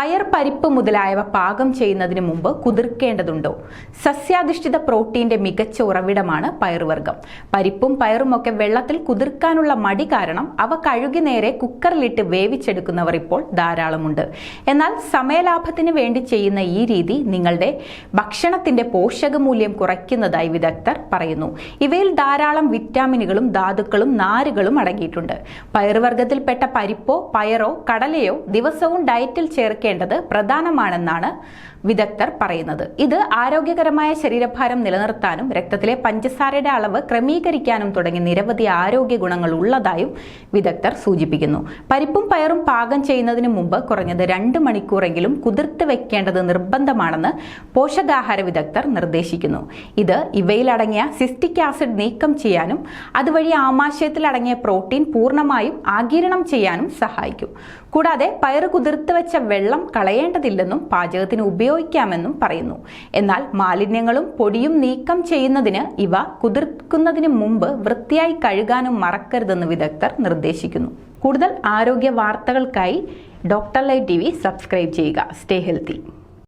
പയർ പരിപ്പ് മുതലായവ പാകം ചെയ്യുന്നതിന് മുമ്പ് കുതിർക്കേണ്ടതുണ്ടോ? സസ്യാധിഷ്ഠിത പ്രോട്ടീന്റെ മികച്ച ഉറവിടമാണ് പയറുവർഗം പരിപ്പും പയറുമൊക്കെ വെള്ളത്തിൽ കുതിർക്കാനുള്ള മടി കാരണം അവ കഴുകി നേരെ കുക്കറിലിട്ട് വേവിച്ചെടുക്കുന്നവർ ഇപ്പോൾ ധാരാളമുണ്ട്. എന്നാൽ സമയലാഭത്തിന് വേണ്ടി ചെയ്യുന്ന ഈ രീതി നിങ്ങളുടെ ഭക്ഷണത്തിന്റെ പോഷകമൂല്യം കുറയ്ക്കുന്നതായി വിദഗ്ധർ പറയുന്നു. ഇവയിൽ ധാരാളം വിറ്റാമിനുകളും ധാതുക്കളും നാരുകളും അടങ്ങിയിട്ടുണ്ട്. പയറുവർഗത്തിൽപ്പെട്ട പരിപ്പോ പയറോ കടലയോ ദിവസവും ഡയറ്റിൽ ചേർക്കേണ്ടത് പ്രധാനമാണെന്നാണ് വിദഗ്ധർ പറയുന്നത്. ഇത് ആരോഗ്യകരമായ ശരീരഭാരം നിലനിർത്താനും രക്തത്തിലെ പഞ്ചസാരയുടെ അളവ് ക്രമീകരിക്കാനും തുടങ്ങി നിരവധി ആരോഗ്യ ഗുണങ്ങൾ ഉള്ളതായും വിദഗ്ധർ സൂചിപ്പിക്കുന്നു. പരിപ്പും പയറും പാകം ചെയ്യുന്നതിന് മുമ്പ് കുറഞ്ഞത് രണ്ട് മണിക്കൂറെങ്കിലും കുതിർത്ത് വെക്കേണ്ടത് നിർബന്ധമാണെന്ന് പോഷകാഹാര വിദഗ്ധർ നിർദ്ദേശിക്കുന്നു. ഇത് ഇവയിലടങ്ങിയ സിസ്റ്റിക് ആസിഡ് നീക്കം ചെയ്യാനും അതുവഴി ആമാശയത്തിൽ അടങ്ങിയ പ്രോട്ടീൻ പൂർണമായും ആഗിരണം ചെയ്യാനും സഹായിക്കും. കൂടാതെ പയറ് കുതിർത്ത് വെച്ച വെള്ളം കളയേണ്ടതില്ലെന്നും പാചകത്തിന് ഉപയോഗിക്കാമെന്നും പറയുന്നു. എന്നാൽ മാലിന്യങ്ങളും പൊടിയും നീക്കം ചെയ്യുന്നതിന് ഇവ കുതിർക്കുന്നതിന് മുമ്പ് വൃത്തിയായി കഴുകാനും മറക്കരുതെന്ന് വിദഗ്ധർ നിർദ്ദേശിക്കുന്നു. കൂടുതൽ ആരോഗ്യ വാർത്തകൾക്കായി doctor live T V subscribe ചെയ്യുക. Stay healthy.